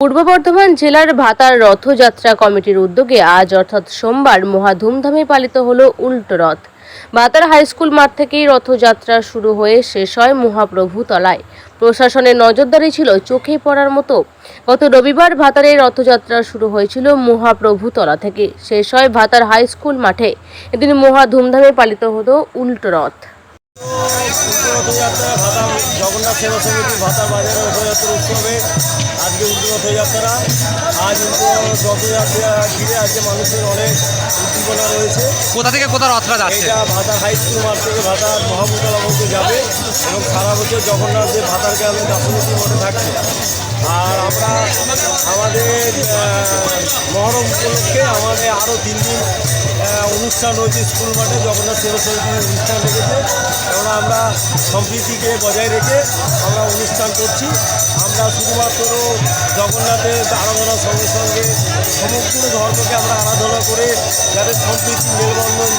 পূর্ব বর্ধমান জেলার ভাতার রথযাত্রা কমিটির উদ্যোগে আজ অর্থাৎ সোমবার মহা ধুমধামে পালিত হলো উল্টো রথ। ভাতার হাই স্কুল মাঠ থেকেই রথযাত্রা শুরু হয়ে শেষ হয় মহাপ্রভু তলায় প্রশাসনের নজরদারি ছিল চোখে পড়ার মতো। গত রবিবার ভাতারে রথযাত্রা শুরু হয়েছিল মহাপ্রভু তলা থেকে। শেষ হয় ভাতার হাই স্কুল মাঠে। এদিন মহা ধুমধামে পালিত হলো উল্টো রথ। রথযাত্রা জগন্নাথ সেবা সমিতি ভাতা বাজারে রথযাত্রা উৎসবে আজকে রথযাত্রা। আজ রথযাত্রা ঘিরে আজকে মানুষের অনেক উদ্দীপনা রয়েছে। কোথা থেকে কোথা রথটা যাচ্ছে? এটা ভাতা হাই স্কুল মাঠ থেকে ভাতার মহামুতলা মধ্যে যাবে এবং সারা বছর জগন্নাথ যে ভাতার গ্রামে দাসনীতি মঠে থাকছে। আর আমরা আমাদের মহরম উপলক্ষে আমাদের আরও তিন দিন অনুষ্ঠান হয়েছে স্কুল মাঠে, জগন্নাথ সেবা সমিতির অনুষ্ঠান রেখেছে কেননা আমরা সম্প্রীতিকে বজায় রেখে আমরা অনুষ্ঠান করছি। আমরা শুধুমাত্র জগন্নাথের আরাধনার সঙ্গে সঙ্গে সমগ্র ধর্মকে আমরা আরাধনা করে যাদের সম্প্রীতি মেলবন্ধন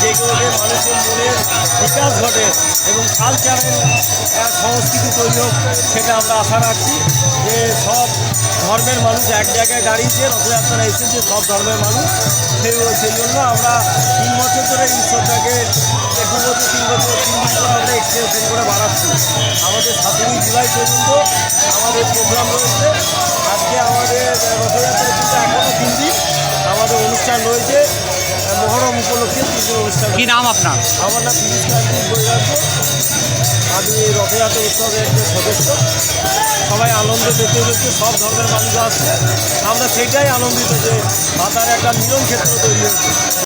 যেগুলোকে মানুষের মনে বিকাশ ঘটে এবং কালচারের সংস্কৃতি তৈরি হোক সেটা আমরা আশা রাখছি যে সব ধর্মের মানুষ এক জায়গায় দাঁড়িয়েছে রথযাত্রা এসেছে, সব ধর্মের মানুষ সেই সেই জন্য আমরা তিন বছর ধরে এই দু বছর, তিন বছর, তিন করে আমরা এক্সটেনশন করে বাড়াচ্ছি। আমাদের সতেরোই জুলাই পর্যন্ত আমাদের প্রোগ্রাম রয়েছে। আজকে আমাদের রথযাত্রা কিন্তু এখনও তিন দিন আমাদের অনুষ্ঠান রয়েছে। মহরম উপলক্ষে পুজোর অনুষ্ঠান। কি নাম আপনার? আমার নাম কান্তি আমি রথযাত্রা উৎসবের একজন সদস্য। সবাই আনন্দ পেতে পেতে সব ধর্মের মানুষ আসছে। আমরা সেটাই আনন্দিত যে মাতার একটা মিলন ক্ষেত্র তৈরি হয়েছে।